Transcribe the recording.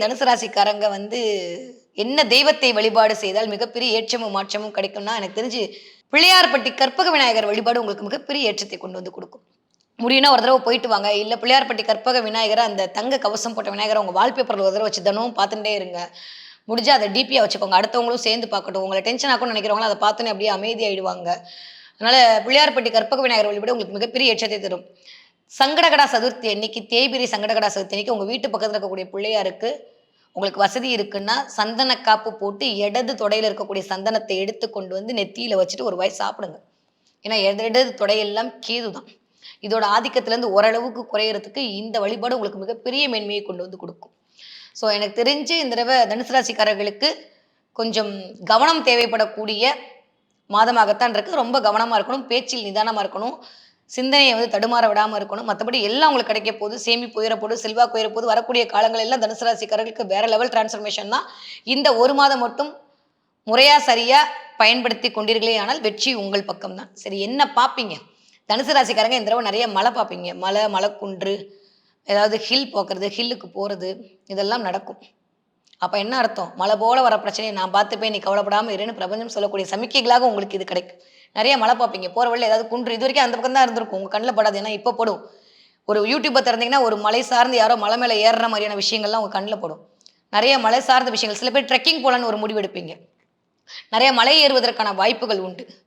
தனுசு ராசிக்காரங்க வந்து என்ன தெய்வத்தை வழிபாடு செய்தால் மிகப்பெரிய ஏற்றமும் மாற்றமும் கிடைக்கும்னா எனக்கு தெரிஞ்சு பிள்ளையார்பட்டி கற்பக விநாயகர் வழிபாடு உங்களுக்கு மிகப்பெரிய ஏற்றத்தை கொண்டு வந்து கொடுக்கும். முடியும்னா ஒரு தடவை போயிட்டு வாங்க. இல்லை பிள்ளையார்பட்டி கற்பக விநாயகரை அந்த தங்க கவசம் போட்ட விநாயகரை உங்கள் வால்பேப்பரில் ஒரு தடவை வச்சு தினமும் பார்த்துட்டே இருங்க. முடிஞ்சால் அதை டீப்பியாக வச்சுக்கோங்க. அடுத்தவங்களும் சேர்ந்து பார்க்கட்டும். உங்களை டென்ஷன் ஆக்கும்னு நினைக்கிறவங்களும் அதை பார்த்தோன்னே அப்படியே அமைதியாயிடுவாங்க. அதனால பிள்ளையார்பட்டி கற்பக விநாயகர் வழிபாடு உங்களுக்கு மிகப்பெரிய ஏற்றத்தை தரும். சங்கடகடா சதுர்த்தி அன்னைக்கு தேய்பிரி சங்கடகடா சதுர்த்தி அன்னைக்கு உங்கள் வீட்டு பக்கத்தில் இருக்கக்கூடிய பிள்ளையாருக்கு உங்களுக்கு வசதி இருக்குன்னா சந்தன காப்பு போட்டு இடது தொடையில் இருக்கக்கூடிய சந்தனத்தை எடுத்து கொண்டு வந்து நெத்தியில் வச்சுட்டு ஒரு வாய் சாப்பிடுங்க. ஏன்னா இடது தொடையெல்லாம் கேது தான் இதோட ஆதிக்கத்துலேருந்து ஓரளவுக்கு குறையிறதுக்கு இந்த வழிபாடு உங்களுக்கு மிகப்பெரிய மேன்மையை கொண்டு வந்து கொடுக்கும். ஸோ எனக்கு தெரிஞ்சு இந்த தடவை தனுசு ராசிக்காரர்களுக்கு கொஞ்சம் கவனம் தேவைப்படக்கூடிய மாதமாகத்தான் இருக்குது ரொம்ப கவனமாக இருக்கணும் பேச்சில் நிதானமாக இருக்கணும். சிந்தனையை வந்து தடுமாற விடாமல் இருக்கணும். மற்றபடி எல்லாம் உங்களுக்கு கிடைக்க போகுது. சேமிப்பு உயர போது செல்வா உயர போது வரக்கூடிய காலங்கள் எல்லாம் தனுசு ராசிக்காரர்களுக்கு வேற லெவல் டிரான்ஸ்ஃபர்மேஷன் தான். இந்த ஒரு மாதம் மட்டும் முறையாக சரியாக பயன்படுத்தி கொண்டீர்களே ஆனால் வெற்றி உங்கள் பக்கம் தான். சரி என்ன பார்ப்பீங்க? தனுசு ராசிக்காரங்க இந்த தடவை நிறைய மலை பார்ப்பீங்க. மலை மலைக்குன்று ஏதாவது ஹில் போக்குறது ஹில்லுக்கு போகிறது இதெல்லாம் நடக்கும். அப்போ என்ன அர்த்தம்? மழை போல வர பிரச்சனையை நான் பார்த்துப்பேன் நீ கவலைப்படாமல் இருன்னு பிரபஞ்சம் சொல்லக்கூடிய சமிக்கைகளாக உங்களுக்கு இது கிடைக்கும். நிறைய மழை பார்ப்பீங்க. போகிற வழியில் ஏதாவது குன்று இது வரைக்கும் அந்த பக்கம் தான் இருந்திருக்கும். உங்கள் கண்ணில் படாது ஏன்னா இப்போ படும். ஒரு யூடியூப்பை திறந்தீங்கன்னா ஒரு மலை சார்ந்து யாரோ மலை மேலே ஏறுற மாதிரியான விஷயங்கள்லாம் உங்கள் கண்ணில் படும். நிறைய மலை சார்ந்த விஷயங்கள். சில பேர் ட்ரெக்கிங் போகலான்னு ஒரு முடிவு எடுப்பீங்க. நிறைய மலை ஏறுவதற்கான வாய்ப்புகள் உண்டு.